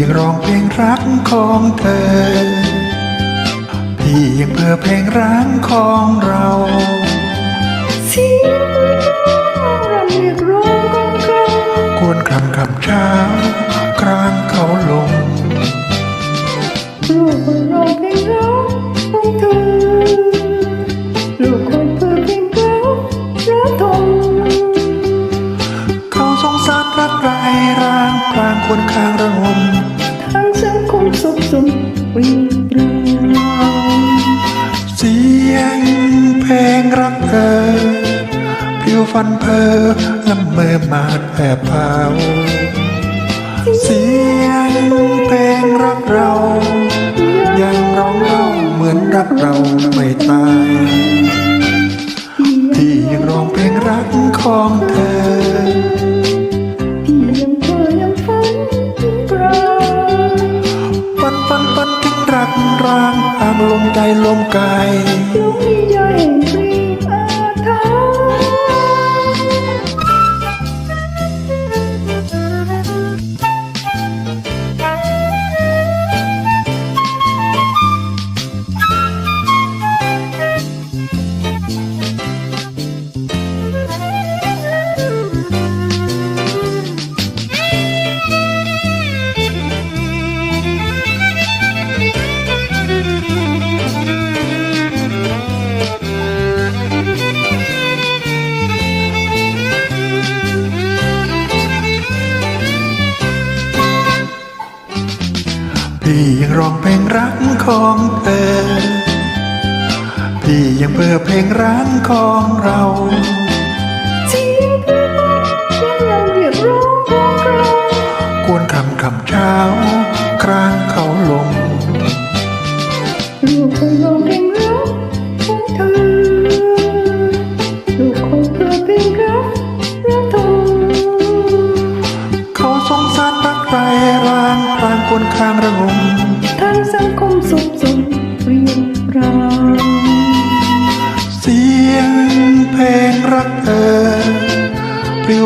ยังร้องเพลงรักของเธอ พี่ยังเพ้อเพลงรักของเราเสียงรำเรียกร้องของเรากวนคำคำเช้ากลางเขาลงลูกคนร้องเพลงรักของเธอลูกคนเปิดเพลงรักระทมเขาสงสารรักไรร่างพลางควรข้างระ งรักเธอผิวฟันเพอละเมอมาดแอบเผาเสียงเพลงรักเรา ยังร้องเล่าเหมือนรักเราไม่ตาย ที่ยังร้องเพลงรักของเธอ ร้องเพลงรักของเธอ พี่ยังเพ้อเพลงรักของเราเสียงเพลงยังยังเรียกร้องของเรากวนคำคำเช้ากลางเขาลง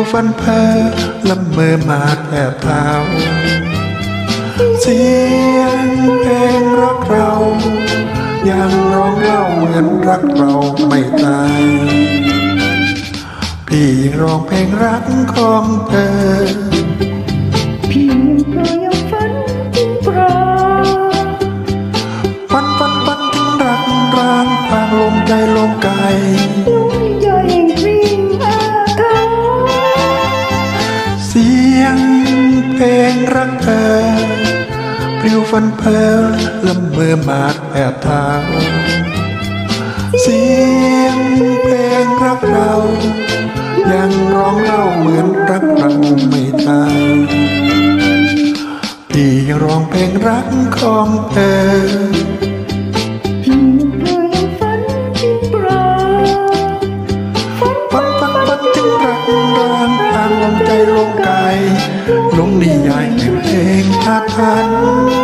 ปลิวฟันเพอละเมอมาแทบเท้าเสียงเพลงรักเรายังร้องเล่าเหมือนรักเราไม่ตายพี่ยังร้องเพลงรักของเธอ พี่ยังเพ้อยังฝันถึงเปล่าปันปันปันถึงรักร่างพางลมใจลมกาย งเพลงรักเธอปลิวฟันเพอละเมอมาแอบเท้าเสียงเพลงรักเรา ยังร้องเล่าเหมือนรักเราไม่ตายพี่ยังร้องเพลงรักของเธอ ลงนิยายแห่งเพลงอาถรรพ์